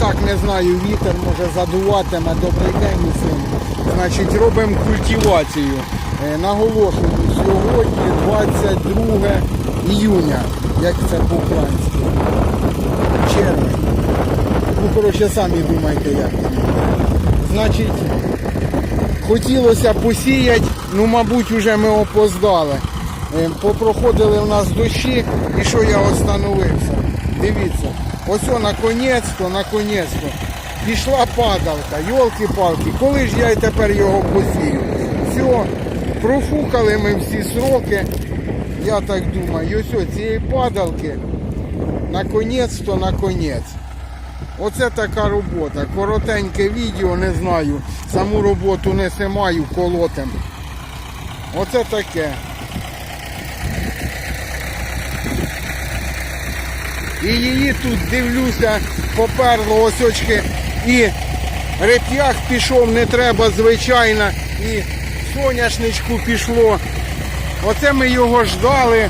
так не знаю, вітер може задуватиме, добрий день усім. Значить, робимо культивацію. Е, Наголошую, сьогодні 22 іюня, як це по-українськи. Червень. Ну, коротше, самі думайте як. Значить, хотілося посіяти, ну, мабуть, вже ми опоздали. Е, Попроходили в нас дощі, і що я остановився? Дивіться, ось наконець-то, наконець-то. Пішла падалка, йолки-палки, коли ж я й тепер його посію? Все, профукали ми всі сроки. Я так думаю, і ось цієї падалки, наконець-то, наконець. Оце така робота. Коротеньке відео, не знаю. Саму роботу не снимаю колотем. Оце таке. І її тут дивлюся, поперло осьочки. І реп'ях пішов, не треба, звичайно. І соняшничку пішло. Оце ми його ждали.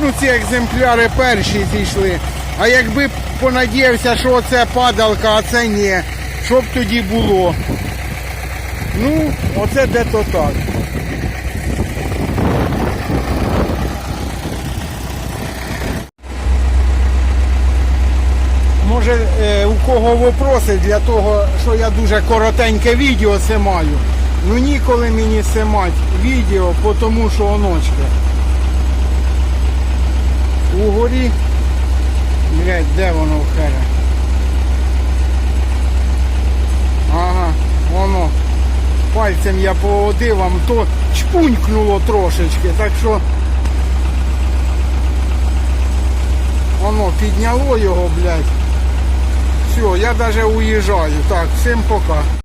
Ну, ці екземпляри перші зійшли. А якби понадіявся, що оце падалка, а це ні. Що б тоді було? Ну, оце де-то так. Може, е, у кого вопроси для того, що я дуже коротеньке відео снимаю. Ну ніколи мені снимати відео, тому що оночки. Угорі. Блять, де воно в хера? Ага, воно. Пальцем я поводив, вам то чпунькнуло трошечки, так що воно підняло його, блядь. Все, я даже уїжджаю. Так, всім пока.